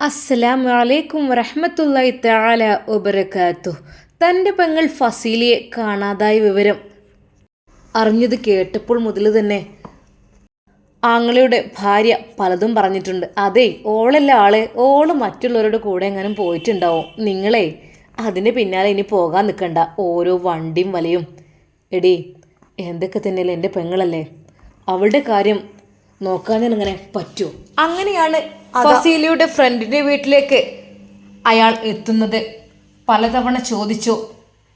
അസ്സലാം വലൈക്കും വറഹമത്തല്ലായി താല വബറകാത്തു തന്റെ പെങ്ങൾ ഫസീലിയെ കാണാതായ വിവരം അറിഞ്ഞത് കേട്ടപ്പോൾ മുതൽ തന്നെ ആങ്ങളയുടെ ഭാര്യ പലതും പറഞ്ഞിട്ടുണ്ട്. അതെ ഓളല്ല ആൾ ഓൾ മറ്റുള്ളവരുടെ കൂടെ എങ്ങാനും പോയിട്ടുണ്ടാവും. നിങ്ങളെ അതിന് പിന്നാലെ ഇനി പോകാൻ നിൽക്കണ്ട ഓരോ വണ്ടിയും വലയും. എടി എന്തൊക്കെ തന്നെയല്ലേ എന്റെ പെങ്ങളല്ലേ? അവളുടെ കാര്യം നോക്കാൻ എങ്ങനെ പറ്റുമോ അങ്ങനെയാണ് ഫസീലിയുടെ ഫ്രണ്ടിന്റെ വീട്ടിലേക്ക് അയാൾ എത്തുന്നത്. പലതവണ ചോദിച്ചു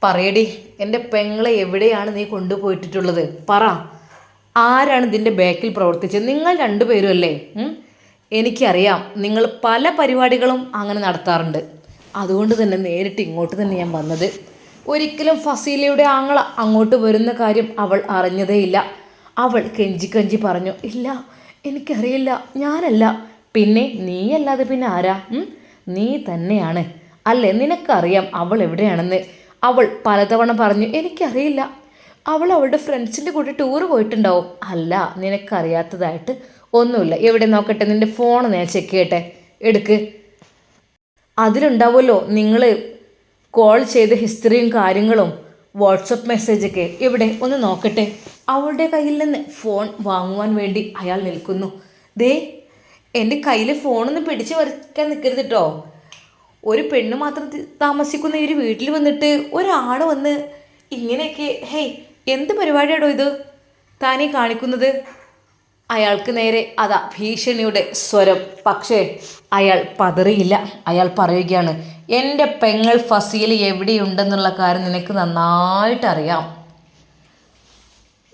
പറയടി എന്റെ പെങ്ങളെ എവിടെയാണ് നീ കൊണ്ടുപോയിട്ടുള്ളത് പറ. ആരാണ് ഇതിന്റെ ബാക്കിൽ പ്രവർത്തിച്ചത്? നിങ്ങൾ രണ്ടുപേരും അല്ലേ? എനിക്കറിയാം നിങ്ങൾ പല പരിപാടികളും അങ്ങനെ നടത്താറുണ്ട്. അതുകൊണ്ട് തന്നെ നേരിട്ട് ഇങ്ങോട്ട് തന്നെ ഞാൻ വന്നത്. ഒരിക്കലും ഫസീലയുടെ ആങ്ങള അങ്ങോട്ട് വരുന്ന കാര്യം അവൾ അറിഞ്ഞതേയില്ല. അവൾ കെഞ്ചി കെഞ്ചി പറഞ്ഞു ഇല്ല എനിക്കറിയില്ല ഞാനല്ല. പിന്നെ നീയല്ലാതെ പിന്നെ ആരാ? നീ തന്നെയാണ്. അല്ലേ? നിനക്കറിയാം അവൾ എവിടെയാണെന്ന്. അവൾ പലതവണ പറഞ്ഞു എനിക്കറിയില്ല. അവൾ അവളുടെ ഫ്രണ്ട്സിന്റെ കൂടെ ടൂർ പോയിട്ടുണ്ടാവും. അല്ല നിനക്കറിയാത്തതായിട്ട് ഒന്നുമില്ല. എവിടെ നോക്കട്ടെ? നിന്റെ ഫോൺ ഞാൻ ചെക്ക് ചെയ്യട്ടെ. എടുക്ക്. അതിലുണ്ടാവുമല്ലോ നിങ്ങൾ കോൾ ചെയ്ത ഹിസ്റ്ററിയും കാര്യങ്ങളും വാട്സപ്പ് മെസ്സേജൊക്കെ ഇവിടെ ഒന്ന് നോക്കട്ടെ. അവളുടെ കയ്യിൽ നിന്ന് ഫോൺ വാങ്ങുവാൻ വേണ്ടി അയാൾ നിൽക്കുന്നു. ദേ എന്റെ കയ്യിൽ ഫോണൊന്ന് പിടിച്ച് വരയ്ക്കാൻ നിൽക്കരുത് കേട്ടോ ഒരു പെണ്ണ് മാത്രം താമസിക്കുന്ന ഈ ഒരു വീട്ടിൽ വന്നിട്ട് ഒരാൾ വന്ന് ഇങ്ങനെയൊക്കെ ഹേയ് എന്ത് പരിപാടിയാടോ ഇത്? താനീ കാണിക്കുന്നത്? അയാൾക്ക് നേരെ അതാ ഭീഷണിയുടെ സ്വരം. പക്ഷേ അയാൾ പതറിയില്ല. അയാൾ പറയുകയാണ് എന്റെ പെങ്ങൾ ഫസീൽ എവിടെയുണ്ടെന്നുള്ള കാര്യം നിനക്ക് നന്നായിട്ടറിയാം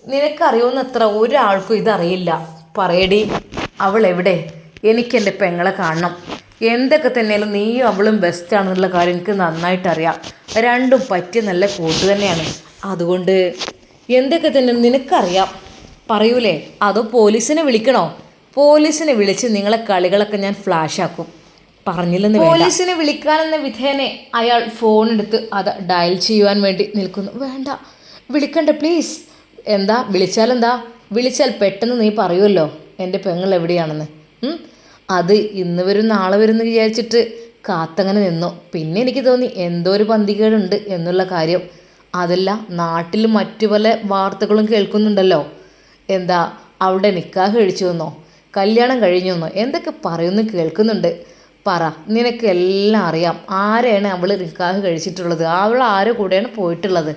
നിനക്കറിയുന്നത്ര ഒരാൾക്കും ഇതറിയില്ല. പറയടി അവൾ എവിടെ? എനിക്കെന്റെ പെങ്ങളെ കാണണം. എന്തൊക്കെ തന്നെയാലും നീയും അവളും ബെസ്റ്റാണെന്നുള്ള കാര്യം എനിക്ക് നന്നായിട്ടറിയാം. രണ്ടും പറ്റിയ നല്ല കൂട്ട് തന്നെയാണ്. അതുകൊണ്ട് എന്തൊക്കെ തന്നെ നിനക്കറിയാം. പറയൂലേ അതോ പോലീസിനെ വിളിക്കണോ? പോലീസിനെ വിളിച്ച് നിങ്ങളെ കളികളൊക്കെ ഞാൻ ഫ്ലാഷ് ആക്കും. പറഞ്ഞില്ലെന്ന് പോലീസിനെ വിളിക്കാനെന്ന വിധേനെ അയാൾ ഫോൺ എടുത്ത് അത് ഡയൽ ചെയ്യുവാൻ വേണ്ടി നിൽക്കുന്നു. വേണ്ട. വിളിക്കണ്ട പ്ലീസ് എന്താ? വിളിച്ചാലെന്താ? വിളിച്ചാൽ പെട്ടെന്ന് നീ പറയുമല്ലോ എന്റെ പെങ്ങൾ എവിടെയാണെന്ന്? അത് ഇന്ന് വരും നാളെ വരും എന്ന് വിചാരിച്ചിട്ട് കാത്തങ്ങനെ നിന്നു. പിന്നെ എനിക്ക് തോന്നി എന്തോ ഒരു പന്തികേടുണ്ട് എന്നുള്ള കാര്യം. അതല്ല നാട്ടിൽ മറ്റു പല വാർത്തകളും കേൾക്കുന്നുണ്ടല്ലോ. എന്താ അവിടെ നിക്കാഹ് കഴിച്ചു എന്നോ കല്യാണം കഴിഞ്ഞു എന്നോ എന്തൊക്കെ പറയുന്നു കേൾക്കുന്നുണ്ട്. പറ നിനക്ക് എല്ലാം അറിയാം. ആരെയാണ് അവൾ നിക്കാഹ് കഴിച്ചിട്ടുള്ളത്? അവൾ ആരുടെ കൂടെയാണ് പോയിട്ടുള്ളത്?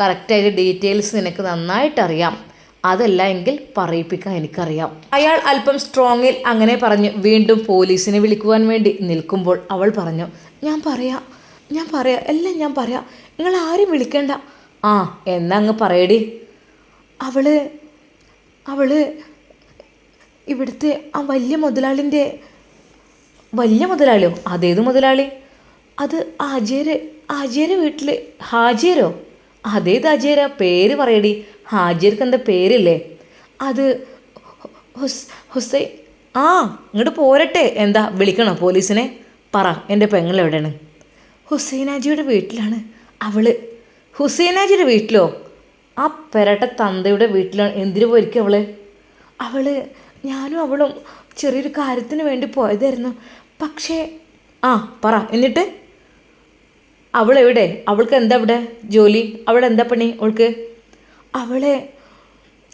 കറക്റ്റായിട്ട് ഡീറ്റെയിൽസ് നിനക്ക് നന്നായിട്ട് അറിയാം അതല്ല എങ്കിൽ പറയിപ്പിക്കാൻ എനിക്കറിയാം. അയാൾ അല്പം സ്ട്രോങ്ങിൽ അങ്ങനെ പറഞ്ഞു. വീണ്ടും പോലീസിനെ വിളിക്കുവാൻ വേണ്ടി നിൽക്കുമ്പോൾ അവൾ പറഞ്ഞു ഞാൻ പറയാം ഞാൻ പറയാം എല്ലാം ഞാൻ പറയാം. നിങ്ങൾ ആരും വിളിക്കണ്ട. ആ എന്നാ അങ്ങ് പറയടി. അവൾ അവൾ ഇവിടുത്തെ ആ വലിയ മുതലാളിന്റെ വലിയ മുതലാളിയോ? അതേത് മുതലാളി? അത് ആജേര് ആചേര വീട്ടിൽ ഹാജേരോ അതേത് ആചേര? പേര് പറയടി. ഹാജിയർക്ക് എന്താ പേരില്ലേ? അത് ഹുസൈ ആ ഇങ്ങോട്ട് പോരട്ടെ. എന്താ വിളിക്കണോ പോലീസിനെ? പറ എന്റെ പെങ്ങൾ എവിടെയാണ്? ഹുസൈനാജിയുടെ വീട്ടിലാണ്. അവൾ ഹുസൈനാജിയുടെ വീട്ടിലോ? ആ പെരട്ട തന്തയുടെ വീട്ടിലാണ് എന്തിനു പോയിരിക്കും അവൾ? അവൾ ഞാനും അവളും ചെറിയൊരു കാര്യത്തിന് വേണ്ടി പോയതായിരുന്നു. പക്ഷേ ആ പറ എന്നിട്ട്? അവളെവിടെ? അവൾക്ക് എന്താ അവിടെ ജോലി? അവിടെ എന്താ പണി അവൾക്ക്? അവളെ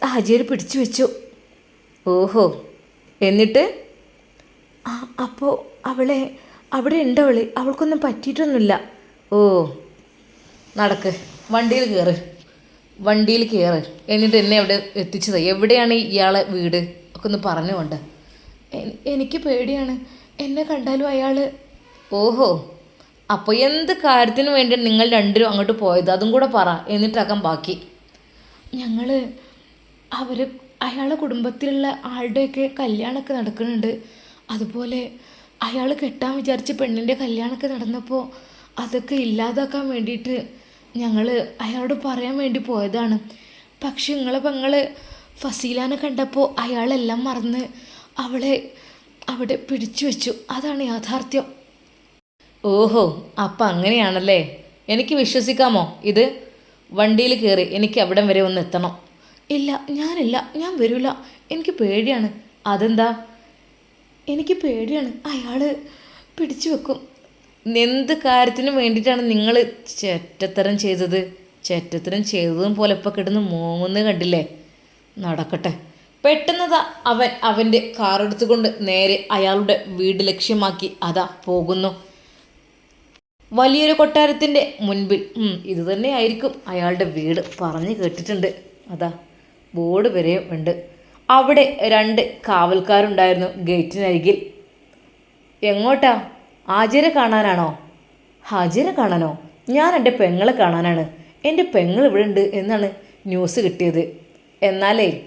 ഹാജിയർ പിടിച്ചു വെച്ചു. ഓഹോ. എന്നിട്ട്? ആ അപ്പോൾ അവളെ അവിടെ ഉണ്ട് അവൾ. അവൾക്കൊന്നും പറ്റിയിട്ടൊന്നുമില്ല. ഓ. നടക്ക്. വണ്ടിയിൽ കയറ് വണ്ടിയിൽ കയറ് എന്നിട്ട് എന്നെ അവിടെ എത്തിച്ചത്. എവിടെയാണ് ഇയാളെ വീട്? ഒക്കെ ഒന്ന് പറഞ്ഞുകൊണ്ട് എനിക്ക് പേടിയാണ്. എന്നെ കണ്ടാലും അയാൾ ഓഹോ. അപ്പോൾ എന്ത് കാര്യത്തിന് വേണ്ടി നിങ്ങൾ രണ്ടുപേരും അങ്ങോട്ട് പോയത്? അതും കൂടെ പറ. എന്നിട്ടാക്കാൻ ബാക്കി. ഞങ്ങൾ അവർ അയാളെ കുടുംബത്തിലുള്ള ആളുടെയൊക്കെ കല്യാണമൊക്കെ നടക്കുന്നുണ്ട്. അതുപോലെ അയാൾ കെട്ടാൻ വിചാരിച്ച പെണ്ണിന്റെ കല്യാണമൊക്കെ നടന്നപ്പോൾ അതൊക്കെ ഇല്ലാതാക്കാൻ വേണ്ടിയിട്ട് ഞങ്ങൾ അയാളോട് പറയാൻ വേണ്ടി പോയതാണ്. പക്ഷെ നിങ്ങളെ പെങ്ങൾ ഫസീലാനെ കണ്ടപ്പോൾ അയാളെല്ലാം മറന്ന് അവളെ അവിടെ പിടിച്ചു വെച്ചു. അതാണ് യാഥാർത്ഥ്യം. ഓഹോ അപ്പം അങ്ങനെയാണല്ലേ? എനിക്ക് വിശ്വസിക്കാമോ ഇത്? വണ്ടിയിൽ കയറി എനിക്ക് അവിടം വരെ ഒന്ന് എത്തണം. ഇല്ല ഞാനില്ല ഞാൻ വരില്ല എനിക്ക് പേടിയാണ്. അതെന്താ? എനിക്ക് പേടിയാണ്. അയാൾ പിടിച്ചു വെക്കും. എന്ത് കാര്യത്തിനും വേണ്ടിയിട്ടാണ് നിങ്ങൾ ചേറ്റത്തരം ചെയ്തത്? ചേറ്റത്തരം ചെയ്തതും പോലെ ഇപ്പോൾ കിടന്ന് മൂന്ന് കണ്ടില്ലേ? നടക്കട്ടെ. പെട്ടെന്നതാ അവൻ അവന്റെ കാറെടുത്തുകൊണ്ട് നേരെ അയാളുടെ വീട് ലക്ഷ്യമാക്കി അതാ പോകുന്നു. വലിയൊരു കൊട്ടാരത്തിന്റെ മുൻപിൽ. ഇത് തന്നെയായിരിക്കും അയാളുടെ വീട്. പറഞ്ഞു കേട്ടിട്ടുണ്ട്. അതാ ബോർഡ് വരെ ഉണ്ട്. അവിടെ രണ്ട് കാവൽക്കാരുണ്ടായിരുന്നു ഗേറ്റിനരികിൽ. എങ്ങോട്ടാ? ഹാജിര കാണാനാണോ? ഹാജിര കാണാനോ? ഞാൻ എന്റെ പെങ്ങളെ കാണാനാണ്. എന്റെ പെങ്ങൾ ഇവിടെ ഉണ്ട് എന്നാണ് ന്യൂസ് കിട്ടിയത്. എന്നാലേ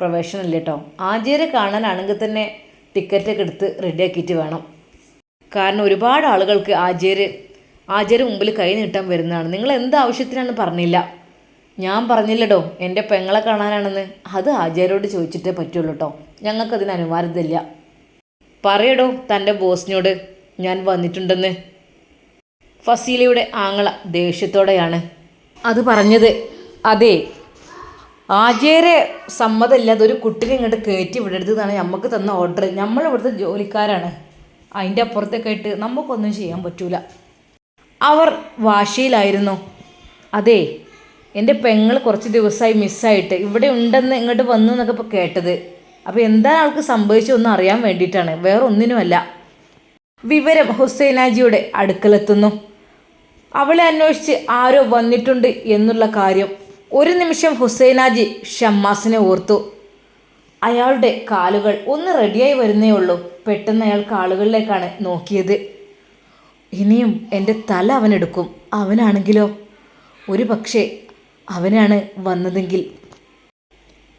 പ്രവേശനമില്ല കേട്ടോ. ആചാര്യ കാണാനാണെങ്കിൽ തന്നെ ടിക്കറ്റൊക്കെ എടുത്ത് റെഡിയാക്കിയിട്ട് വേണം. കാരണം ഒരുപാട് ആളുകൾക്ക് ആചാര്യ ആചാര്യ മുമ്പിൽ കൈ നീട്ടാൻ വരുന്നതാണ്. നിങ്ങൾ എന്ത് ആവശ്യത്തിനാണെന്ന് പറഞ്ഞില്ല. ഞാൻ പറഞ്ഞില്ലടോ എന്റെ പെങ്ങളെ കാണാനാണെന്ന്. അത് ആചാര്യോട് ചോദിച്ചിട്ടേ പറ്റുള്ളൂ കേട്ടോ ഞങ്ങൾക്കതിന് അനുവാദമില്ല. പറയടോ തന്റെ ബോസിനോട് ഞാൻ വന്നിട്ടുണ്ടെന്ന്. ഫസീലയുടെ ആങ്ങള ദേഷ്യത്തോടെയാണ് അത് പറഞ്ഞത്. അതെ ആചേരെ സമ്മതമില്ലാതെ ഒരു കുട്ടിനെ ഇങ്ങോട്ട് കയറ്റി വിടരുത് എന്നാണ് നമുക്ക് തന്ന ഓർഡർ നമ്മളിവിടുത്തെ ജോലിക്കാരാണ്. അതിന്റെ അപ്പുറത്തേക്കായിട്ട് നമുക്കൊന്നും ചെയ്യാൻ പറ്റൂല. അവർ വാശിയിലായിരുന്നു. അതെ എന്റെ പെങ്ങൾ കുറച്ച് ദിവസമായി മിസ്സായിട്ട് ഇവിടെ ഉണ്ടെന്ന് ഇങ്ങോട്ട് വന്നു എന്നൊക്കെ ഇപ്പോൾ കേട്ടത്. അപ്പോൾ എന്താണ് അവൾക്ക് സംഭവിച്ചതെന്ന് അറിയാൻ വേണ്ടിയിട്ടാണ്. വേറെ ഒന്നിനുമല്ല വിവരം ഹുസൈനാജിയുടെ അടുക്കലെത്തുന്നു. അവളെ അന്വേഷിച്ച് ആരോ വന്നിട്ടുണ്ട് എന്നുള്ള കാര്യം ഒരു നിമിഷം ഹുസൈനാജി ഷമ്മാസിനെ ഓർത്തു. അയാളുടെ കാലുകൾ ഒന്ന് റെഡിയായി വരുന്നേ ഉള്ളൂ. പെട്ടെന്ന് അയാൾ കാലുകളിലേക്കാണ് നോക്കിയത്. ഇനിയും എന്റെ തല അവനെടുക്കും അവനാണെങ്കിലോ? ഒരു പക്ഷേ അവനാണ് വന്നതെങ്കിൽ.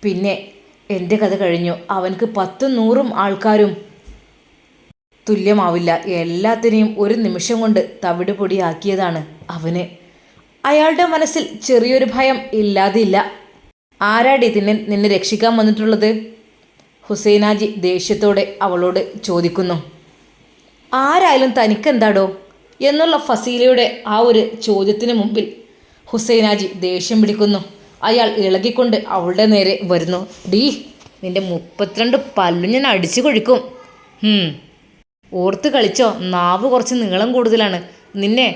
പിന്നെ എന്റെ കഥ കഴിഞ്ഞു. അവനക്ക് പത്തും നൂറും ആൾക്കാരും തുല്യമാവില്ല. എല്ലാത്തിനെയും ഒരു നിമിഷം കൊണ്ട് തവിട് പൊടിയാക്കിയതാണ് അവന്. അയാളുടെ മനസ്സിൽ ചെറിയൊരു ഭയം ഇല്ലാതില്ല. ആരാടി നിന്നെ നിന്നെ രക്ഷിക്കാൻ വന്നിട്ടുള്ളത്? ഹുസൈനാജി ദേഷ്യത്തോടെ അവളോട് ചോദിക്കുന്നു. ആരായാലും തനിക്കെന്താടോ? എന്നുള്ള ഫസീലയുടെ ആ ഒരു ചോദ്യത്തിന് മുമ്പിൽ ഹുസൈനാജി ദേഷ്യം പിടിക്കുന്നു. അയാൾ ഇളകിക്കൊണ്ട് അവളുടെ നേരെ വരുന്നു. ഡീ നിന്റെ മുപ്പത്തിരണ്ട് പല്ലു ഞാൻ അടിച്ചു കൊഴിക്കും. ഓർത്ത് കളിച്ചോ. നാവ് കുറച്ച് നീളം കൂടുതലാണ്. നിന്നെ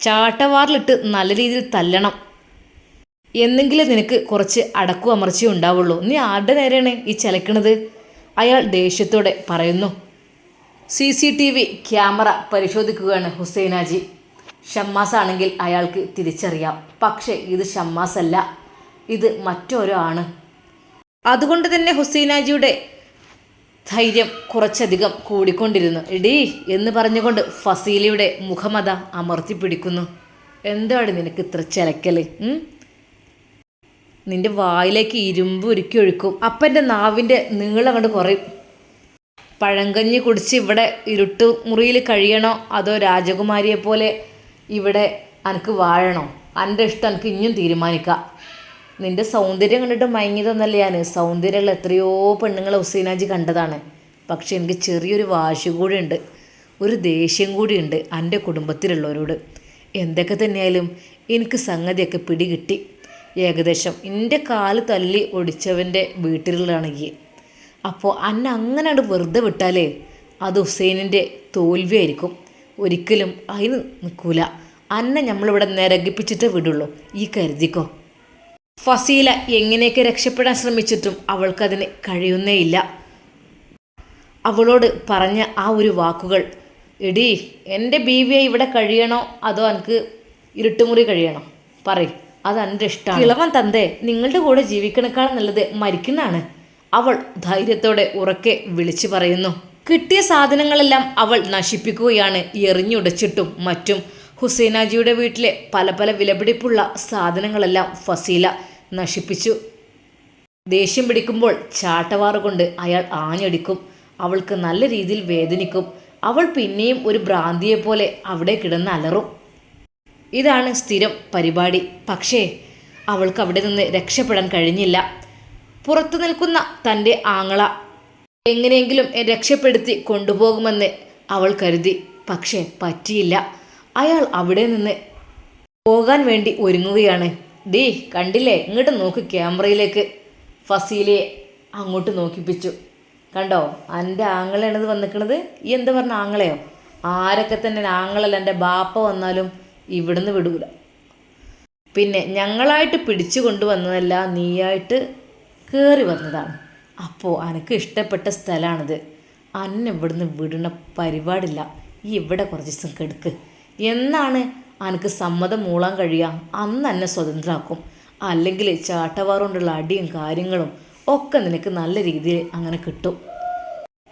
ചാട്ടവാറിലിട്ട് നല്ല രീതിയിൽ തല്ലണം. എന്നെങ്കിലും നിനക്ക് കുറച്ച് അടക്കു അമർച്ചയും ഉണ്ടാവുള്ളൂ. നീ ആരുടെ നേരെയാണ് ഈ ചലക്കണത്? അയാൾ ദേഷ്യത്തോടെ പറയുന്നു. C C T V camera പരിശോധിക്കുകയാണ് ഹുസൈനാജി. ഷമ്മാസ് ആണെങ്കിൽ അയാൾക്ക് തിരിച്ചറിയാം. പക്ഷേ ഇത് ഷമ്മാസ് അല്ല ഇത് മറ്റൊരാണ്. അതുകൊണ്ട് തന്നെ ഹുസൈനാജിയുടെ ധൈര്യം കുറച്ചധികം കൂടിക്കൊണ്ടിരുന്നു. എടീ എന്ന് പറഞ്ഞുകൊണ്ട് ഫസീലിയുടെ മുഖമത അമർത്തി പിടിക്കുന്നു. എന്താണ് നിനക്ക് ഇത്ര ചിലക്കൽ നിന്റെ വായിലേക്ക് ഇരുമ്പ് ഒരുക്കി ഒഴുക്കും. അപ്പന്റെ നാവിന്റെ നീളം കണ്ട് കുറയും. പഴങ്കഞ്ഞി കുടിച്ച് ഇവിടെ ഇരുട്ട് മുറിയിൽ കഴിയണോ? അതോ രാജകുമാരിയെ പോലെ ഇവിടെ അനക്ക് വാഴണോ? എന്റെ ഇഷ്ടം എനിക്ക് ഇനിയും തീരുമാനിക്കാം. നിന്റെ സൗന്ദര്യം കണ്ടിട്ട് മയങ്ങിയതൊന്നല്ല ഞാൻ സൗന്ദര്യമുള്ള എത്രയോ പെണ്ണുങ്ങളെ ഹുസൈനാജി കണ്ടതാണ്. പക്ഷേ എനിക്ക് ചെറിയൊരു വാശി കൂടിയുണ്ട്. ഒരു ദേഷ്യം കൂടിയുണ്ട് എന്റെ കുടുംബത്തിലുള്ളവരോട്. എന്തൊക്കെ തന്നെയായാലും എനിക്ക് സംഗതിയൊക്കെ പിടികിട്ടി. ഏകദേശം എന്റെ കാൽ തല്ലി ഒടിച്ചവന്റെ വീട്ടിലുള്ളതാണെങ്കിൽ അപ്പോൾ അന്നെ അങ്ങനെ അങ്ങട് വെറുതെ വിട്ടാലേ അത് ഹുസൈനിന്റെ തോൽവിയായിരിക്കും ഒരിക്കലും അതിന് നിൽക്കൂല അന്നെ നമ്മളിവിടെ നിരകിപ്പിച്ചിട്ടേ വിടുള്ളൂ. ഈ കരുതിക്കോ? ഫസീല എങ്ങനെയൊക്കെ രക്ഷപ്പെടാൻ ശ്രമിച്ചിട്ടും അവൾക്കതിന് കഴിയുന്നേയില്ല അവളോട് പറഞ്ഞ ആ ഒരു വാക്കുകൾ എടി എന്റെ ബീവിയെ ഇവിടെ കഴിയണോ? അതോ എനിക്ക് ഇരുട്ടുമുറി കഴിയണോ? പറയും. അത് എന്റെ ഇഷ്ടം ഇളവൻ തന്തേ നിങ്ങളുടെ കൂടെ ജീവിക്കണേക്കാൾ നല്ലത് മരിക്കുന്നതാണ്. അവൾ ധൈര്യത്തോടെ ഉറക്കെ വിളിച്ചു പറയുന്നു. കിട്ടിയ സാധനങ്ങളെല്ലാം അവൾ നശിപ്പിക്കുകയാണ് എറിഞ്ഞുടച്ചിട്ടും മറ്റും. ഹുസൈനാജിയുടെ വീട്ടിലെ പല പല വിലപിടിപ്പുള്ള സാധനങ്ങളെല്ലാം ഫസീല നശിപ്പിച്ചു. ദേഷ്യം പിടിക്കുമ്പോൾ ചാട്ടവാറുകൊണ്ട് അയാൾ ആഞ്ഞടിക്കും. അവൾക്ക് നല്ല രീതിയിൽ വേദനിക്കും. അവൾ പിന്നെയും ഒരു ഭ്രാന്തിയെപ്പോലെ അവിടെ കിടന്ന് അലറും. ഇതാണ് സ്ഥിരം പരിപാടി. പക്ഷേ അവൾക്ക് അവിടെ നിന്ന് രക്ഷപ്പെടാൻ കഴിഞ്ഞില്ല. പുറത്തു നിൽക്കുന്ന തന്റെ ആങ്ങള. എങ്ങനെയെങ്കിലും രക്ഷപ്പെടുത്തി കൊണ്ടുപോകുമെന്ന് അവൾ കരുതി. പക്ഷേ പറ്റിയില്ല. അയാൾ അവിടെ നിന്ന് പോകാൻ വേണ്ടി ഒരുങ്ങുകയാണ്. ഡീ കണ്ടില്ലേ? ഇങ്ങോട്ട് നോക്ക് ക്യാമറയിലേക്ക്. ഫസീലയെ അങ്ങോട്ട് നോക്കിപ്പിച്ചു. കണ്ടോ? എന്റെ ആങ്ങളയാണിത് വന്നിക്കണത്? ഈ എന്താ പറഞ്ഞ ആങ്ങളെയോ? ആരൊക്കെ തന്നെ ആങ്ങളല്ല എന്റെ ബാപ്പ വന്നാലും ഇവിടുന്ന് വിടൂല. പിന്നെ ഞങ്ങളായിട്ട് പിടിച്ചു കൊണ്ടുവന്നതല്ല നീയായിട്ട് കയറി വന്നതാണ്. അപ്പോൾ അനക്ക് ഇഷ്ടപ്പെട്ട സ്ഥലമാണിത് അന്നെ ഇവിടുന്ന് വിടണ പരിപാടില്ല. ഈ ഇവിടെ കുറച്ച് ദിവസം കെടുക്ക്. എന്നാണ് അനക്ക് സമ്മതം മൂളാൻ കഴിയുക അന്ന് എന്നെ സ്വതന്ത്രമാക്കും അല്ലെങ്കിൽ ചാട്ടവാറുകൊണ്ടുള്ള അടിയും കാര്യങ്ങളും ഒക്കെ നിനക്ക് നല്ല രീതിയിൽ അങ്ങനെ കിട്ടും.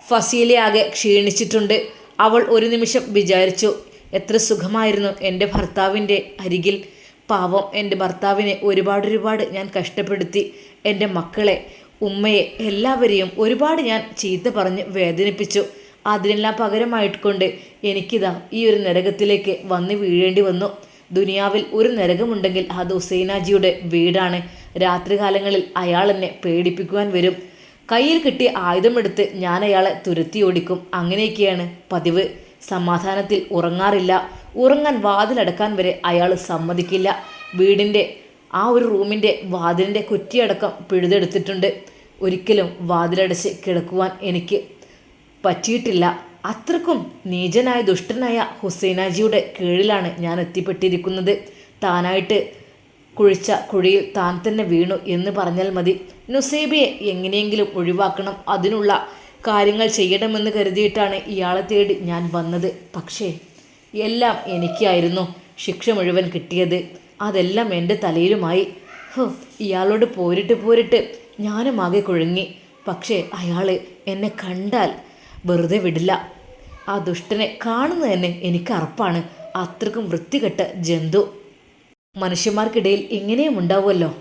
ഫസീലെ ആകെ ക്ഷീണിച്ചിട്ടുണ്ട്. അവൾ ഒരു നിമിഷം വിചാരിച്ചു എത്ര സുഖമായിരുന്നു എന്റെ ഭർത്താവിന്റെ അരികിൽ. പാവം എന്റെ ഭർത്താവിനെ ഒരുപാട് ഒരുപാട് ഞാൻ കഷ്ടപ്പെടുത്തി. എന്റെ മക്കളെ ഉമ്മയെ എല്ലാവരെയും ഒരുപാട് ഞാൻ ചീത്ത പറഞ്ഞ് വേദനിപ്പിച്ചു. അതിനെല്ലാം പകരമായിട്ട് കൊണ്ട് എനിക്കിതാ ഈ ഒരു നരകത്തിലേക്ക് വന്ന് വീഴേണ്ടി വന്നു. ദുനിയാവിൽ ഒരു നരകമുണ്ടെങ്കിൽ അത് ഹുസൈനാജിയുടെ വീടാണ്. രാത്രികാലങ്ങളിൽ അയാൾ എന്നെ പേടിപ്പിക്കുവാൻ വരും. കയ്യിൽ കിട്ടിയ ആയുധമെടുത്ത് ഞാൻ അയാളെ തുരത്തി ഓടിക്കും. അങ്ങനെയൊക്കെയാണ് പതിവ്. സമാധാനത്തിൽ ഉറങ്ങാറില്ല. ഉറങ്ങാൻ വാതിലടക്കാൻ വരെ അയാൾ സമ്മതിക്കില്ല. വീടിന്റെ ആ ഒരു റൂമിന്റെ വാതിലിന്റെ കുറ്റിയടക്കം പിഴുതെടുത്തിട്ടുണ്ട്. ഒരിക്കലും വാതിലടച്ച് കിടക്കുവാൻ എനിക്ക് പറ്റിയിട്ടില്ല. അത്രക്കും നീചനായ ദുഷ്ടനായ ഹുസൈനാജിയുടെ കീഴിലാണ് ഞാൻ എത്തിപ്പെട്ടിരിക്കുന്നത്. താനായിട്ട് കുഴിച്ച കുഴിയിൽ താൻ തന്നെ വീണു എന്ന് പറഞ്ഞാൽ മതി. നുസൈബിയെ എങ്ങനെയെങ്കിലും ഒഴിവാക്കണം. അതിനുള്ള കാര്യങ്ങൾ ചെയ്യണമെന്ന് കരുതിയിട്ടാണ് ഇയാളെ തേടി ഞാൻ വന്നത്. പക്ഷേ എല്ലാം എനിക്കായിരുന്നു ശിക്ഷ മുഴുവൻ കിട്ടിയത്. അതെല്ലാം എന്റെ തലയിലുമായി. ഹോ ഇയാളോട് പോരിട്ട് പോരിട്ട് ഞാനും ആകെ കുഴങ്ങി. പക്ഷേ അയാൾ എന്നെ കണ്ടാൽ വെറുതെ വിടില്ല. ആ ദുഷ്ടനെ കാണുന്നത് തന്നെ എനിക്ക് അറപ്പാണ്. അത്രക്കും വൃത്തികെട്ട ജന്തു. മനുഷ്യന്മാർക്കിടയിൽ ഇങ്ങനെയും ഉണ്ടാവുമല്ലോ.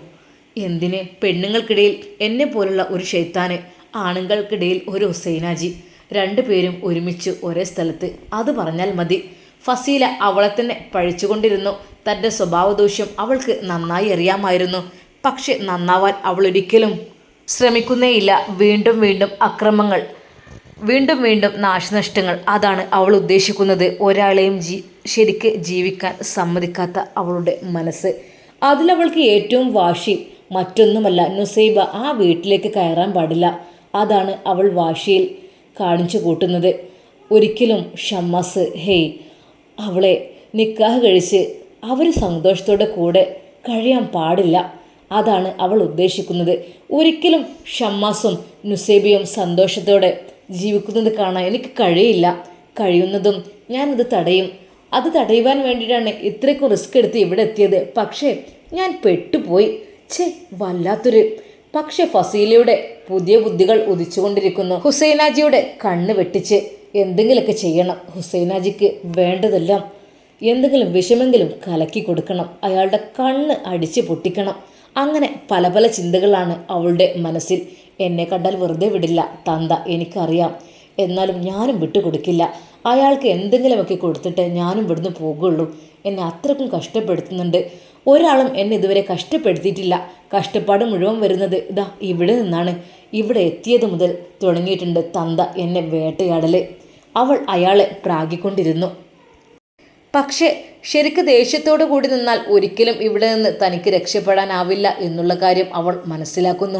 എന്തിന് പെണ്ണുങ്ങൾക്കിടയിൽ എന്നെ പോലുള്ള ഒരു ഷെയ്ത്താന് ആണുങ്ങൾക്കിടയിൽ ഒരു ഹുസൈനാജി. രണ്ടുപേരും ഒരുമിച്ച് ഒരേ സ്ഥലത്ത്. അത് പറഞ്ഞാൽ മതി. ഫസീല അവളെ തന്നെ പഴിച്ചുകൊണ്ടിരുന്നു. തന്റെ സ്വഭാവദോഷ്യം അവൾക്ക് നന്നായി അറിയാമായിരുന്നു. പക്ഷെ നന്നാവാൻ അവൾ ഒരിക്കലും ശ്രമിക്കുന്നേയില്ല. വീണ്ടും വീണ്ടും അക്രമങ്ങൾ വീണ്ടും വീണ്ടും നാശനഷ്ടങ്ങൾ. അതാണ് അവൾ ഉദ്ദേശിക്കുന്നത്. ഒരാളെയും ജീ ശരിക്ക് ജീവിക്കാൻ സമ്മതിക്കാത്ത അവളുടെ മനസ്സ്. അതിലവൾക്ക് ഏറ്റവും വാശി. മറ്റൊന്നുമല്ല നുസൈബ ആ വീട്ടിലേക്ക് കയറാൻ പാടില്ല. അതാണ് അവൾ വാശിയിൽ കാണിച്ചു കൂട്ടുന്നത്. ഒരിക്കലും ഷമ്മസ് ഹേയ് അവളെ നിക്കാഹ് കഴിച്ച് അവർ സന്തോഷത്തോടെ കൂടെ കഴിയാൻ പാടില്ല. അതാണ് അവൾ ഉദ്ദേശിക്കുന്നത്. ഒരിക്കലും ഷമ്മാസും നുസേബിയും സന്തോഷത്തോടെ ജീവിക്കുന്നത് കാണാൻ എനിക്ക് കഴിയില്ല. കഴിയുന്നതും ഞാനത് തടയും. അത് തടയുവാൻ വേണ്ടിയിട്ടാണ് ഇത്രയ്ക്കും റിസ്ക് എടുത്ത് ഇവിടെ എത്തിയത്. പക്ഷേ ഞാൻ പെട്ടുപോയി. ഛേ വല്ലാത്തൊരു പക്ഷെ ഫസീലയുടെ പുതിയ ബുദ്ധികൾ ഉദിച്ചുകൊണ്ടിരിക്കുന്നു. ഹുസൈനാജിയുടെ കണ്ണ് വെട്ടിച്ച് എന്തെങ്കിലുമൊക്കെ ചെയ്യണം. ഹുസൈനാജിക്ക് വേണ്ടതെല്ലാം എന്തെങ്കിലും വിഷമെങ്കിലും കലക്കി കൊടുക്കണം. അയാളുടെ കണ്ണ് അടിച്ച് പൊട്ടിക്കണം. അങ്ങനെ പല പല ചിന്തകളാണ് അവളുടെ മനസ്സിൽ. എന്നെ കണ്ടാൽ വെറുതെ വിടില്ല തന്ത എനിക്കറിയാം. എന്നാലും ഞാനും വിട്ടുകൊടുക്കില്ല. അയാൾക്ക് എന്തെങ്കിലുമൊക്കെ കൊടുത്തിട്ട് ഞാനും ഇവിടുന്ന് പോകുള്ളൂ. എന്നെ അത്രക്കും കഷ്ടപ്പെടുത്തുന്നുണ്ട്. ഒരാളും എന്നെ ഇതുവരെ കഷ്ടപ്പെടുത്തിയിട്ടില്ല. കഷ്ടപ്പാട് മുഴുവൻ വരുന്നത് ഇതാ ഇവിടെ നിന്നാണ്. ഇവിടെ എത്തിയത് മുതൽ തുടങ്ങിയിട്ടുണ്ട് തന്ത എന്നെ വേട്ടയാടൽ. അവൾ അയാളെ പ്രാഗിക്കൊണ്ടിരുന്നു. പക്ഷേ ശരിക്ക് ദേഷ്യത്തോടു കൂടി നിന്നാൽ ഒരിക്കലും ഇവിടെ നിന്ന് തനിക്ക് രക്ഷപ്പെടാനാവില്ല എന്നുള്ള കാര്യം അവൾ മനസ്സിലാക്കുന്നു.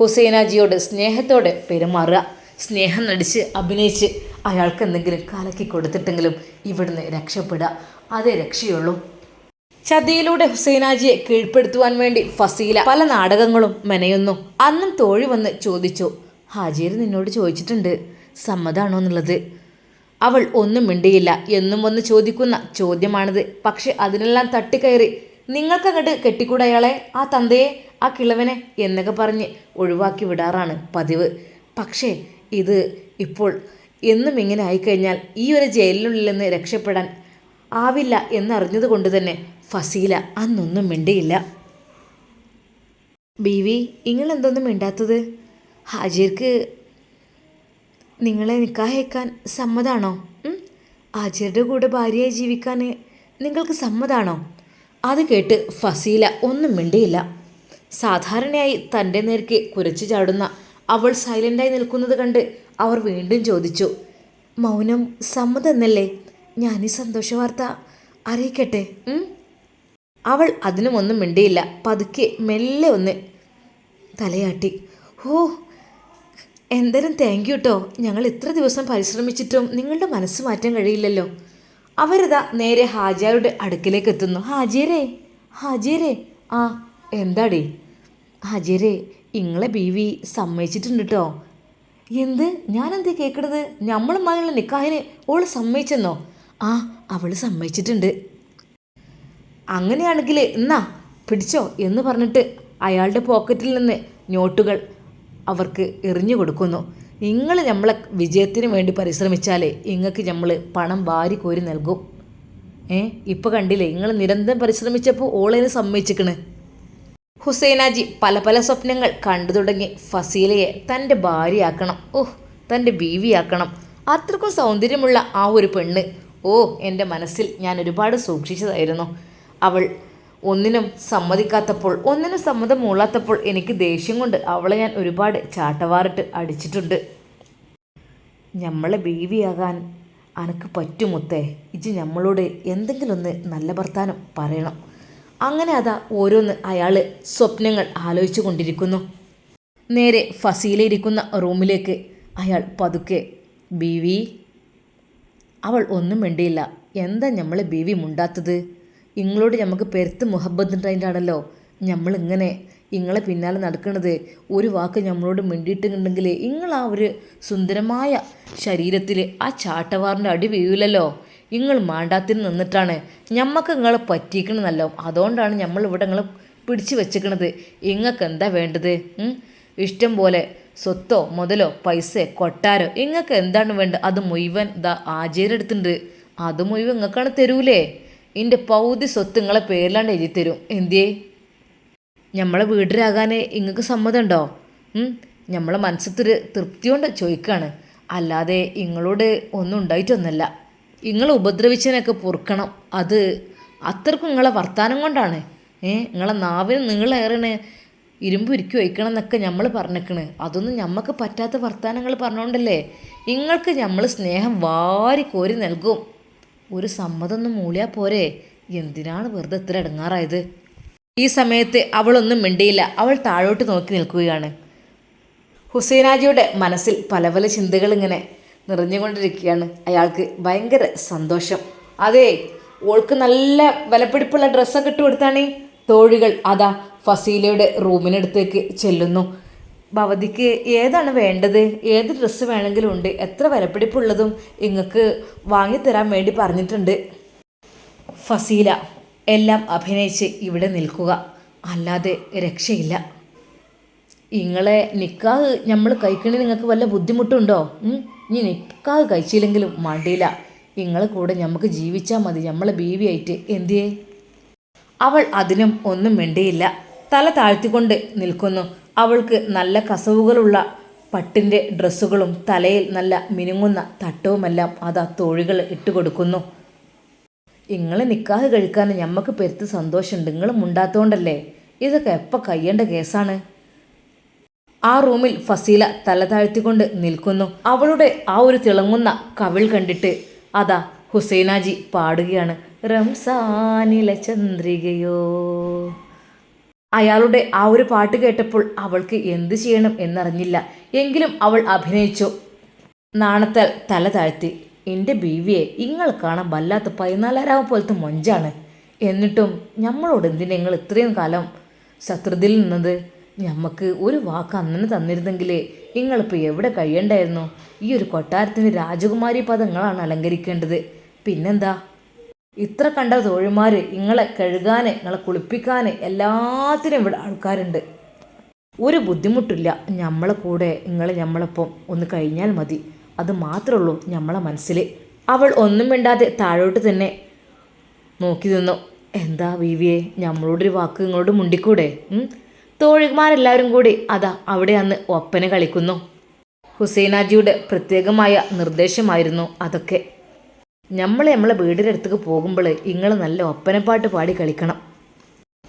ഹുസൈനാജിയോട് സ്നേഹത്തോടെ പെരുമാറുക. സ്നേഹം നടിച്ച് അഭിനയിച്ച് അയാൾക്ക് എന്തെങ്കിലും കലക്കി കൊടുത്തിട്ടെങ്കിലും ഇവിടുന്ന് രക്ഷപ്പെടുക. അതേ രക്ഷയുള്ളൂ. ചതിയിലൂടെ ഹുസൈനാജിയെ കീഴ്പ്പെടുത്തുവാൻ വേണ്ടി ഫസീല പല നാടകങ്ങളും മെനയുന്നു. അന്നും തോഴി വന്ന് ചോദിച്ചു ഹാജിയർ നിന്നോട് ചോദിച്ചിട്ടുണ്ട് സമ്മതാണോ എന്നുള്ളത്? അവൾ ഒന്നും മിണ്ടിയില്ല എന്നും വന്ന് ചോദിക്കുന്ന ചോദ്യമാണിത്. പക്ഷെ അതിനെല്ലാം തട്ടിക്കയറി നിങ്ങൾക്കങ്ങോട്ട് കെട്ടിക്കൂടെ അയാളെ? ആ തന്തയെ ആ കിളവനെ? എന്നൊക്കെ പറഞ്ഞ് ഒഴിവാക്കി വിടാറാണ് പതിവ്. പക്ഷേ ഇത് ഇപ്പോൾ എന്നും ഇങ്ങനെ ആയിക്കഴിഞ്ഞാൽ ഈ ഒരു ജയിലിനുള്ളിൽ നിന്ന് രക്ഷപ്പെടാൻ ആവില്ല എന്നറിഞ്ഞതുകൊണ്ട് തന്നെ ഫസീല അന്നൊന്നും മിണ്ടിയില്ല. ബീവി നിങ്ങളെന്തൊന്നും മിണ്ടാത്തത്? ഹാജിർക്ക് നിങ്ങളെ നിക്കാഹേക്കാൻ സമ്മതാണോ? ഹാജിറുടെ കൂടെ ഭാര്യയായി ജീവിക്കാൻ നിങ്ങൾക്ക് സമ്മതാണോ? അത് കേട്ട് ഫസീല ഒന്നും മിണ്ടിയില്ല. സാധാരണയായി തന്റെ നേർക്ക് കുരച്ചു ചാടുന്ന അവൾ സൈലന്റായി നിൽക്കുന്നത് കണ്ട് അവർ വീണ്ടും ചോദിച്ചു മൗനം സമ്മതെന്നല്ലേ ഞാൻ ഈ സന്തോഷ വാർത്ത അറിയിക്കട്ടെ? അവൾ അതിനുമൊന്നും മിണ്ടിയില്ല. പതുക്കെ മെല്ലെ ഒന്ന് തലയാട്ടി. ഓ എന്തായാലും താങ്ക് യു കേട്ടോ ഞങ്ങൾ ഇത്ര ദിവസം പരിശ്രമിച്ചിട്ടും നിങ്ങളുടെ മനസ്സ് മാറ്റാൻ കഴിയില്ലല്ലോ. അവരിതാ നേരെ ഹാജിയാരുടെ അടുക്കിലേക്ക് എത്തുന്നു. ഹാജിയരെ ഹാജിയരെ. ആ എന്താടി? ഹാജിയരെ ഇങ്ങളെ ബീവി സമ്മതിച്ചിട്ടുണ്ട് കേട്ടോ എന്ത്? ഞാനെന്താ കേൾക്കണത് നമ്മളും മകളുടെ നിക്കാഹിന് ഓൾ സമ്മതിച്ചെന്നോ? ആ അവൾ സമ്മതിച്ചിട്ടുണ്ട്. അങ്ങനെയാണെങ്കിൽ എന്നാ പിടിച്ചോ എന്ന് പറഞ്ഞിട്ട് അയാളുടെ പോക്കറ്റിൽ നിന്ന് നോട്ടുകൾ അവർക്ക് എറിഞ്ഞു കൊടുക്കുന്നു. നിങ്ങൾ നമ്മളെ വിജയത്തിന് വേണ്ടി പരിശ്രമിച്ചാലേ നിങ്ങൾക്ക് നമ്മൾ പണം വാരി കോരി നൽകും. ഏ ഇപ്പോൾ കണ്ടില്ലേ നിങ്ങൾ നിരന്തരം പരിശ്രമിച്ചപ്പോൾ ഓളേന് സമ്മതിച്ചിക്കണ്. ഹുസൈനാജി പല പല സ്വപ്നങ്ങൾ കണ്ടു തുടങ്ങി ഫസീലയെ തന്റെ ഭാര്യയാക്കണം. ഓഹ് തന്റെ ബീവിയാക്കണം. അത്രക്കും സൗന്ദര്യമുള്ള ആ ഒരു പെണ്ണ്. ഓ എന്റെ മനസ്സിൽ ഞാൻ ഒരുപാട് സൂക്ഷിച്ചതായിരുന്നു. അവൾ ഒന്നിനും സമ്മതിക്കാത്തപ്പോൾ ഒന്നിനും സമ്മതം മൂളാത്തപ്പോൾ എനിക്ക് ദേഷ്യം കൊണ്ട് അവളെ ഞാൻ ഒരുപാട് ചാട്ടവാറിട്ട് അടിച്ചിട്ടുണ്ട്. ഞമ്മളെ ബീവിയാകാൻ അനക്ക് പറ്റുമുത്തേ ഇജ് ഞമ്മളോട് എന്തെങ്കിലുമൊന്ന് നല്ല ഭർത്താനം പറയണം. അങ്ങനെ അതാ ഓരോന്ന് അയാൾ സ്വപ്നങ്ങൾ ആലോചിച്ചു കൊണ്ടിരിക്കുന്നു. നേരെ ഫസീലിരിക്കുന്ന റൂമിലേക്ക് അയാൾ പതുക്കെ ബീവി അവൾ ഒന്നും മിണ്ടിയില്ല. എന്താ നമ്മളെ ബീവി മുണ്ടാത്തത്? ഇങ്ങളോട് നമുക്ക് പെരുത്ത് മുഹബത്തുണ്ടായിട്ടാണല്ലോ നമ്മളിങ്ങനെ ഇങ്ങളെ പിന്നാലെ നടക്കുന്നത് ഒരു വാക്ക് നമ്മളോട് മിണ്ടിയിട്ടുണ്ടെങ്കിൽ നിങ്ങൾ ആ ഒരു സുന്ദരമായ ശരീരത്തിൽ ആ ചാട്ടവാറിന്റെ അടി വീഴില്ലല്ലോ ഇങ്ങൾ മാണ്ടാത്തിന് നിന്നിട്ടാണ് ഞമ്മക്ക് നിങ്ങളെ പറ്റിക്കണമെന്നല്ലോ അതുകൊണ്ടാണ് നമ്മൾ ഇവിടെ നിങ്ങളെ പിടിച്ചു വെച്ചിക്കണത്. ഇങ്ങൾക്ക് എന്താ വേണ്ടത്? ഇഷ്ടം പോലെ സ്വത്തോ മുതലോ പൈസ കൊട്ടാരോ ഇങ്ങൾക്ക് എന്താണ് വേണ്ടത്? അത് മുഴുവൻ ദാ ആചേരെടുത്തിട്ടുണ്ട് അത് മുഴുവൻ ഇങ്ങൾക്കാണ് തരൂലേ. ഇന്റെ പൗതി സ്വത്ത് നിങ്ങളെ പേരിലാണ്ട് എഴുതി തരും. എന്തേ നമ്മളെ വീട്ടിലാകാൻ ഇങ്ങക്ക് സമ്മതമുണ്ടോ? നമ്മളെ മനസ്സത്തൊരു തൃപ്തി കൊണ്ട് ചോദിക്കുകയാണ് അല്ലാതെ ഇങ്ങളോട് ഒന്നും ഉണ്ടായിട്ടൊന്നല്ല ഇങ്ങളെ ഉപദ്രവിച്ചതിനൊക്കെ പൊറുക്കണം. അത് അത്രക്കും നിങ്ങളെ വർത്താനം കൊണ്ടാണ്. ഏ? നിങ്ങളെ നാവിന് നിങ്ങളേറണ് ഇരുമ്പ് ഉരുക്കി വയ്ക്കണം എന്നൊക്കെ നമ്മൾ പറഞ്ഞേക്കണ്. അതൊന്നും ഞമ്മക്ക് പറ്റാത്ത വർത്താനങ്ങൾ പറഞ്ഞുകൊണ്ടല്ലേ നിങ്ങൾക്ക് നമ്മൾ സ്നേഹം വാരി കോരി നൽകും. ഒരു സമ്മതമൊന്നും മൂളിയാൽ പോരെ. എന്തിനാണ് വെറുതെ ഇത്ര ഇടങ്ങാറായത്? ഈ സമയത്ത് അവളൊന്നും മിണ്ടിയില്ല. അവൾ താഴോട്ട് നോക്കി നിൽക്കുകയാണ്. ഹുസൈനാജിയുടെ മനസ്സിൽ പല പല ചിന്തകൾ ഇങ്ങനെ നിറഞ്ഞുകൊണ്ടിരിക്കുകയാണ്. അയാൾക്ക് ഭയങ്കര സന്തോഷം. അതെ ഓൾക്ക് നല്ല വിലപിടിപ്പുള്ള ഡ്രസ്സൊക്കെ ഇട്ട് കൊടുത്താണ് തോഴികൾ അതാ ഫസീലയുടെ റൂമിനടുത്തേക്ക് ചെല്ലുന്നു. ഭവതിക്ക് ഏതാണ് വേണ്ടത്? ഏത് ഡ്രസ്സ് വേണമെങ്കിലും ഉണ്ട് എത്ര വിലപിടിപ്പുള്ളതും ഇങ്ങക്ക് വാങ്ങിത്തരാൻ വേണ്ടി പറഞ്ഞിട്ടുണ്ട്. ഫസീല എല്ലാം അഭിനയിച്ച് ഇവിടെ നിൽക്കുക. അല്ലാതെ രക്ഷയില്ല. ഇങ്ങളെ നിക്കാഹ് നമ്മൾ കഴിക്കണേ നിങ്ങൾക്ക് വല്ല ബുദ്ധിമുട്ടുണ്ടോ? ഇനി നിക്കാഹ് കഴിച്ചില്ലെങ്കിലും മടിയില്ല. ഇങ്ങളെ കൂടെ നമുക്ക് ജീവിച്ചാൽ മതി. നമ്മളെ ബീവിയായിട്ട് എന്തിയേ? അവൾ അതിനും ഒന്നും മിണ്ടിയില്ല. തല താഴ്ത്തിക്കൊണ്ട് നിൽക്കുന്നു. അവൾക്ക് നല്ല കസവുകളുള്ള പട്ടിന്റെ ഡ്രസ്സുകളും തലയിൽ നല്ല മിനുങ്ങുന്ന തട്ടവുമെല്ലാം അതാ തോഴികൾ ഇട്ടുകൊടുക്കുന്നു. ഇങ്ങളെ നിക്കാഹ് കഴിക്കാൻ ഞമ്മക്ക് പെരുത്ത് സന്തോഷമുണ്ട്. നിങ്ങൾ മുണ്ടാത്തോണ്ടല്ലേ ഇതൊക്കെ എപ്പോൾ കയ്യേണ്ട കേസാണ്? ആ റൂമിൽ ഫസീല തല താഴ്ത്തിക്കൊണ്ട് നിൽക്കുന്നു. അവളുടെ ആ ഒരു തിളങ്ങുന്ന കവിൾ കണ്ടിട്ട് അതാ ഹുസൈനാജി പാടുകയാണ്. റംസാനില ചന്ദ്രികയോ അയാളുടെ ആ ഒരു പാട്ട് കേട്ടപ്പോൾ അവൾക്ക് എന്ത് ചെയ്യണം എന്നറിഞ്ഞില്ല. എങ്കിലും അവൾ അഭിനയിച്ചു. നാണത്താൽ തല താഴ്ത്തി എന്റെ ബീവിയെ ഇങ്ങൾ കാണാൻ വല്ലാത്ത പതിനാലാരാവ് പോലത്തെ മൊഞ്ചാണ്. എന്നിട്ടും നമ്മളോട് എന്തിനാ നിങ്ങൾ ഇത്രയും കാലം ശത്രുതയിൽ നിന്നത്? ഞമ്മക്ക് ഒരു വാക്ക് അന്നനെ തന്നിരുന്നെങ്കിൽ നിങ്ങളിപ്പോൾ എവിടെ കഴിയണ്ടായിരുന്നു? ഈ ഒരു കൊട്ടാരത്തിന് രാജകുമാരി പദങ്ങളാണ് അലങ്കരിക്കേണ്ടത്. പിന്നെന്താ? ഇത്ര കണ്ട തോഴിമാർ ഇങ്ങളെ കഴുകാൻ നിങ്ങളെ കുളിപ്പിക്കാൻ എല്ലാത്തിനും ഇവിടെ ആൾക്കാരുണ്ട്. ഒരു ബുദ്ധിമുട്ടില്ല. നമ്മളെ കൂടെ നിങ്ങൾ നമ്മളൊപ്പം ഒന്ന് കഴിഞ്ഞാൽ മതി. അത് മാത്രമേ ഉള്ളൂ നമ്മളെ മനസ്സിൽ അവൾ ഒന്നും വേണ്ടാതെ താഴോട്ട് തന്നെ നോക്കി നിന്നു. എന്താ വിവിയെ നമ്മളോടൊരു വാക്ക് നിങ്ങളോട് മുണ്ടിക്കൂടെ? തോഴിമാരെല്ലാവരും കൂടി അതാ അവിടെ അന്ന് ഒപ്പന കളിക്കുന്നു. ഹുസൈനാജിയുടെ പ്രത്യേകമായ നിർദ്ദേശമായിരുന്നു അതൊക്കെ. നമ്മൾ നമ്മളെ വീടിന്റെ അടുത്തേക്ക് പോകുമ്പോൾ നിങ്ങൾ നല്ല ഒപ്പനപ്പാട്ട് പാടി കളിക്കണം.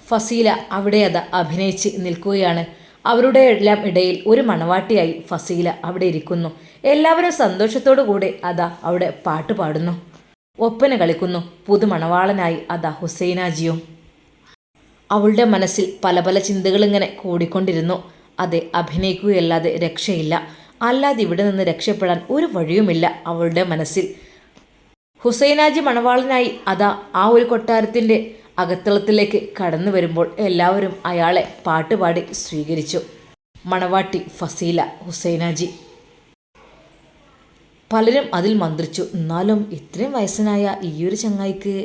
ഫസീല അവിടെ അത് അഭിനയിച്ച് നിൽക്കുകയാണ്. അവരുടെ എല്ലാം ഇടയിൽ ഒരു മണവാട്ടിയായി ഫസീല അവിടെ ഇരിക്കുന്നു. എല്ലാവരും സന്തോഷത്തോടു കൂടി അതാ അവിടെ പാട്ട് പാടുന്നു. ഒപ്പന കളിക്കുന്നു. പുതുമണവാളനായി അതാ ഹുസൈനാജിയും. അവളുടെ മനസ്സിൽ പല പല ചിന്തകൾ ഇങ്ങനെ കൂടിക്കൊണ്ടിരുന്നു. അതെ അഭിനയിക്കുകയല്ലാതെ രക്ഷയില്ല. അല്ലാതെ ഇവിടെ നിന്ന് രക്ഷപ്പെടാൻ ഒരു വഴിയുമില്ല അവളുടെ മനസ്സിൽ. ഹുസൈനാജി മണവാളനായി അതാ ആ ഒരു കൊട്ടാരത്തിന്റെ അകത്തളത്തിലേക്ക് കടന്നു വരുമ്പോൾ എല്ലാവരും അയാളെ പാട്ടുപാടി സ്വീകരിച്ചു. മണവാട്ടി ഫസീല ഹുസൈനാജി. പലരും അതിൽ മന്ത്രിച്ചു എന്നാലും ഇത്രയും വയസ്സനായ ഈ ഒരു ചങ്ങായിക്ക്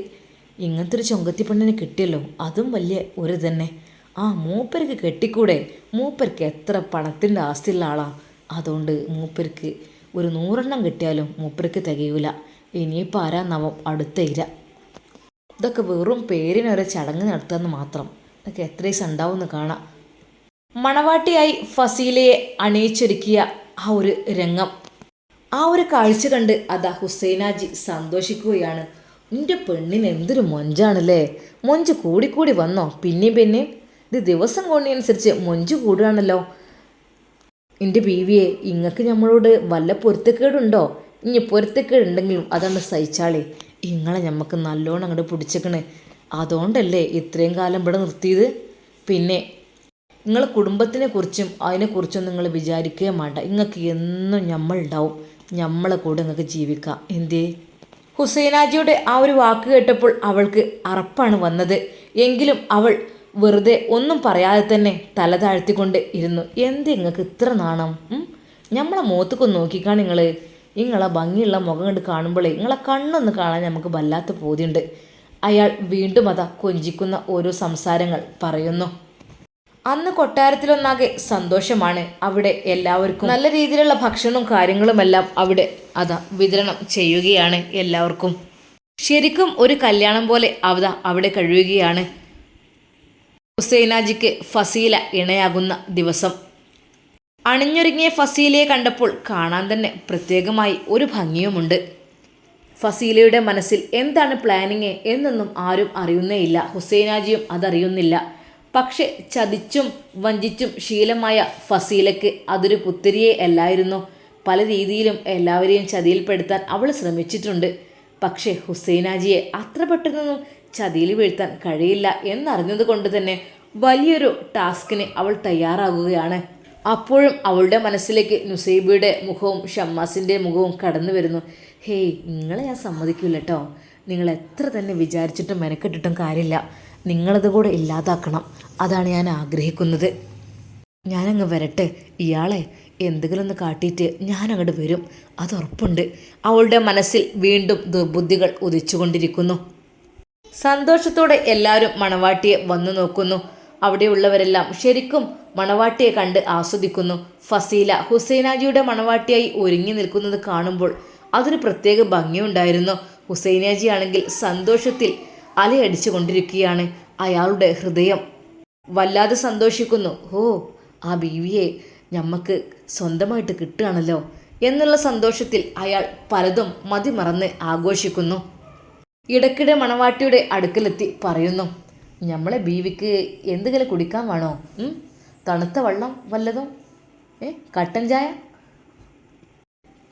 ഇങ്ങനത്തെ ഒരു ചൊങ്കത്തി പെണ്ണിനെ കിട്ടിയല്ലോ അതും വലിയ ഒരു തന്നെ. ആ മൂപ്പർക്ക് കെട്ടിക്കൂടെ? മൂപ്പർക്ക് എത്ര പണത്തിന്റെ ആസ്തിയുള്ള ആളാണ് അതുകൊണ്ട് മൂപ്പർക്ക് ഒരു നൂറെണ്ണം കിട്ടിയാലും മൂപ്പർക്ക് തികയൂല. ഇനിയിപ്പോൾ ആരാന്നാവും അടുത്ത ഇര. ഇതൊക്കെ വെറും പേരിനൊരു ചടങ്ങ് നടത്തുമെന്ന് മാത്രം. ഇതൊക്കെ എത്ര ദിവസം ഉണ്ടാവുമെന്ന് കാണാം. മണവാട്ടിയായി ഫസീലയെ അണിയിച്ചൊരുക്കിയ ആ ഒരു രംഗം. ആ ഒരു കാഴ്ച കണ്ട് അതാ ഹുസൈനാജി സന്തോഷിക്കുകയാണ്. എന്റെ പെണ്ണിന് എന്തൊരു മൊഞ്ചാണല്ലേ? മൊഞ്ച് കൂടിക്കൂടി വന്നോ? പിന്നെയും പിന്നെയും? ഇത് ദിവസം കൊണ്ടനുസരിച്ച് മൊഞ്ച് കൂടുകയാണല്ലോ. എന്റെ ബീവിയെ ഇങ്ങക്ക് നമ്മളോട് വല്ല പൊരുത്തക്കേടുണ്ടോ? ഇനി പൊരുത്തക്കേടുണ്ടെങ്കിലും അതാണ് സഹിച്ചാളേ. ഇങ്ങളെ നമുക്ക് നല്ലോണം അങ്ങോട്ട് പിടിച്ചേക്കണേ. അതുകൊണ്ടല്ലേ ഇത്രയും കാലം ഇവിടെ നിർത്തിയത്? പിന്നെ നിങ്ങൾ കുടുംബത്തിനെ കുറിച്ചും അതിനെക്കുറിച്ചും നിങ്ങൾ വിചാരിക്കുകയും വേണ്ട നിങ്ങൾക്ക് എന്നും ഞമ്മളുണ്ടാവും ഞമ്മളെ കൂടെ നിങ്ങൾക്ക് ജീവിക്കാം. എന്തേ? ഹുസൈനാജിയുടെ ആ ഒരു വാക്ക് കേട്ടപ്പോൾ അവൾക്ക് അറപ്പാണ് വന്നത്. എങ്കിലും അവൾ വെറുതെ ഒന്നും പറയാതെ തന്നെ തല താഴ്ത്തിക്കൊണ്ട് ഇരുന്നു. എന്ത് നിങ്ങൾക്ക് ഇത്ര നാണം? നമ്മളെ മുഖത്തൊക്കെ നോക്കിക്കാണ് നിങ്ങൾ നിങ്ങളെ ഭംഗിയുള്ള മുഖം കണ്ട് കാണുമ്പോഴേ നിങ്ങളെ കണ്ണൊന്ന് കാണാൻ നമുക്ക് വല്ലാത്ത ബോധ്യമുണ്ട് അയാൾ വീണ്ടും അതാ കൊഞ്ചിക്കുന്ന ഓരോ സംസാരങ്ങൾ പറയുന്നു. അന്ന് കൊട്ടാരത്തിലൊന്നാകെ സന്തോഷമാണ് അവിടെ എല്ലാവർക്കും. നല്ല രീതിയിലുള്ള ഭക്ഷണവും കാര്യങ്ങളുമെല്ലാം അവിടെ അതാ വിതരണം ചെയ്യുകയാണ് എല്ലാവർക്കും. ശരിക്കും ഒരു കല്യാണം പോലെ അവത അവിടെ കഴിയുകയാണ്. ഹുസൈനാജിക്ക് ഫസീല ഇണയാകുന്ന ദിവസം. അണിഞ്ഞൊരുങ്ങിയ ഫസീലയെ കണ്ടപ്പോൾ കാണാൻ തന്നെ പ്രത്യേകമായി ഒരു ഭംഗിയുമുണ്ട്. ഫസീലയുടെ മനസ്സിൽ എന്താണ് പ്ലാനിങ് എന്നൊന്നും ആരും അറിയുന്നേയില്ല. ഹുസൈനാജിയും അതറിയുന്നില്ല. പക്ഷെ ചതിച്ചും വഞ്ചിച്ചും ശീലമായ ഫസീലയ്ക്ക് അതൊരു പുത്തിരിയെ അല്ലായിരുന്നു. പല രീതിയിലും എല്ലാവരെയും ചതിയിൽപ്പെടുത്താൻ അവൾ ശ്രമിച്ചിട്ടുണ്ട്. പക്ഷേ ഹുസൈനാജിയെ അത്ര പെട്ടെന്നൊന്നും ചതിയിൽ വീഴ്ത്താൻ കഴിയില്ല എന്നറിഞ്ഞതുകൊണ്ട് തന്നെ വലിയൊരു ടാസ്കിന് അവൾ തയ്യാറാകുകയാണ്. അപ്പോഴും അവളുടെ മനസ്സിലേക്ക് നുസൈബയുടെ മുഖവും ഷമ്മാസിന്റെ മുഖവും കടന്നു വരുന്നു. ഹേയ് നിങ്ങളെ ഞാൻ സമ്മതിക്കില്ല കേട്ടോ നിങ്ങൾ എത്ര തന്നെ വിചാരിച്ചിട്ടും മെനക്കെട്ടിട്ടും കാര്യമില്ല. നിങ്ങളത് കൂടെ ഇല്ലാതാക്കണം. അതാണ് ഞാൻ ആഗ്രഹിക്കുന്നത്. ഞാനങ്ങ് വരട്ടെ. ഇയാളെ എന്തെങ്കിലും ഒന്ന് കാട്ടിയിട്ട് ഞാനങ്ങോട്ട് വരും. അതുറപ്പുണ്ട് അവളുടെ മനസ്സിൽ വീണ്ടും ദുർബുദ്ധികൾ ഉദിച്ചുകൊണ്ടിരിക്കുന്നു. സന്തോഷത്തോടെ എല്ലാവരും മണവാട്ടിയെ വന്നു നോക്കുന്നു. അവിടെയുള്ളവരെല്ലാം ശരിക്കും മണവാട്ടിയെ കണ്ട് ആസ്വദിക്കുന്നു. ഫസീല ഹുസൈനാജിയുടെ മണവാട്ടിയായി ഒരുങ്ങി നിൽക്കുന്നത് കാണുമ്പോൾ അതൊരു പ്രത്യേക ഭംഗിയുണ്ടായിരുന്നു. ഹുസൈനാജി ആണെങ്കിൽ സന്തോഷത്തിൽ അലയടിച്ചു കൊണ്ടിരിക്കുകയാണ് അയാളുടെ ഹൃദയം വല്ലാതെ സന്തോഷിക്കുന്നു. ഓ ആ ബീവിയെ ഞമ്മക്ക് സ്വന്തമായിട്ട് കിട്ടുകയാണല്ലോ എന്നുള്ള സന്തോഷത്തിൽ അയാൾ പലതും മതിമറന്ന് ആഘോഷിക്കുന്നു. ഇടയ്ക്കിടെ മണവാട്ടിയുടെ അടുക്കലെത്തി പറയുന്നു നമ്മളെ ബീവിക്ക് എന്തെങ്കിലും കുടിക്കാൻ വേണോ? തണുത്ത വെള്ളം വല്ലതും? ഏ? കട്ടൻ ചായ?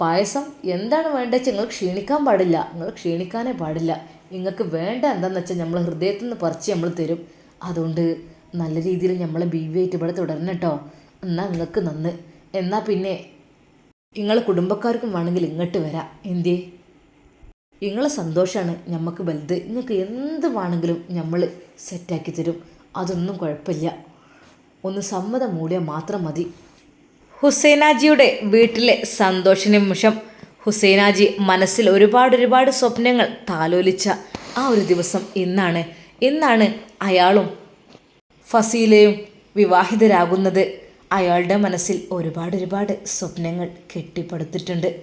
പായസം? എന്താണ് വേണ്ടത് നിങ്ങൾ ക്ഷീണിക്കാൻ പാടില്ല. നിങ്ങൾ ക്ഷീണിക്കാനേ പാടില്ല. നിങ്ങൾക്ക് വേണ്ട എന്താണെന്ന് വെച്ചാൽ നമ്മൾ ഹൃദയത്തിൽ നിന്ന് പറിച്ച് നമ്മൾ തരും. അതുകൊണ്ട് നല്ല രീതിയിൽ നമ്മളെ ബീവിയായിട്ട് ഇവിടെ തുടരണം കേട്ടോ എന്നാൽ നിങ്ങൾക്ക് നന്ന്. എന്നാൽ പിന്നെ നിങ്ങളെ കുടുംബക്കാർക്കും വേണമെങ്കിൽ ഇങ്ങോട്ട് വരാം. എന്തേ നിങ്ങളെ സന്തോഷമാണ് നമുക്ക് വലുത്. നിങ്ങൾക്ക് എന്ത് വേണമെങ്കിലും നമ്മൾ സെറ്റാക്കി തരും. അതൊന്നും കുഴപ്പമില്ല. ഒന്ന് സമ്മതം മൂടിയാൽ മാത്രം മതി. ഹുസൈനാജിയുടെ വീട്ടിലെ സന്തോഷ നിമിഷം ഹുസൈനാജി മനസ്സിൽ ഒരുപാട് ഒരുപാട് സ്വപ്നങ്ങൾ താലോലിച്ച ആ ഒരു ദിവസം ഇന്നാണ്. ഇന്നാണ് അയാളും ഫസീലയും വിവാഹിതരാകുന്നത്. അയാളുടെ മനസ്സിൽ ഒരുപാട് ഒരുപാട് സ്വപ്നങ്ങൾ കെട്ടിപ്പടുത്തിട്ടുണ്ട്.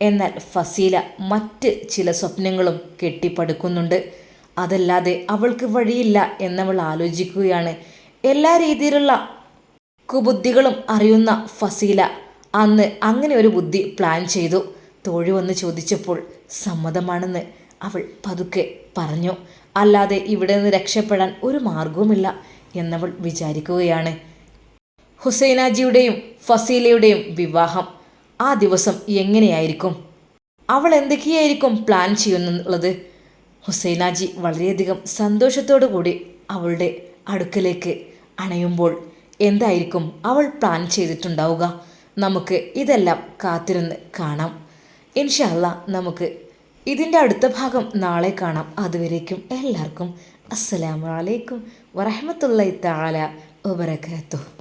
എന്നാൽ ഫസീല മറ്റ് ചില സ്വപ്നങ്ങളും കെട്ടിപ്പടുക്കുന്നുണ്ട്. അതല്ലാതെ അവൾക്ക് വഴിയില്ല എന്നവൾ ആലോചിക്കുകയാണ്. എല്ലാ രീതിയിലുള്ള കുബുദ്ധികളും അറിയുന്ന ഫസീല അന്ന് അങ്ങനെ ഒരു ബുദ്ധി പ്ലാൻ ചെയ്തു. തോഴി വന്ന് ചോദിച്ചപ്പോൾ സമ്മതമാണെന്ന് അവൾ പതുക്കെ പറഞ്ഞു. അല്ലാതെ ഇവിടെ നിന്ന് രക്ഷപ്പെടാൻ ഒരു മാർഗവുമില്ല എന്നവൾ വിചാരിക്കുകയാണ്. ഹുസൈനാജിയുടെയും ഫസീലയുടെയും വിവാഹം ആ ദിവസം എങ്ങനെയായിരിക്കും? അവൾ എന്തൊക്കെയായിരിക്കും പ്ലാൻ ചെയ്യുന്നുള്ളത് ഹുസൈനാജി വളരെയധികം സന്തോഷത്തോടു കൂടി അവളുടെ അടുക്കലേക്ക് അണയുമ്പോൾ എന്തായിരിക്കും അവൾ പ്ലാൻ ചെയ്തിട്ടുണ്ടാവുക? നമുക്ക് ഇതെല്ലാം കാത്തിരുന്ന് കാണാം. ഇൻഷല്ല നമുക്ക് ഇതിന്റെ അടുത്ത ഭാഗം നാളെ കാണാം. അതുവരേക്കും എല്ലാവർക്കും അസ്സലാമു അലൈക്കും വറഹമത്തല്ലാ തആല വബറകാതുഹു.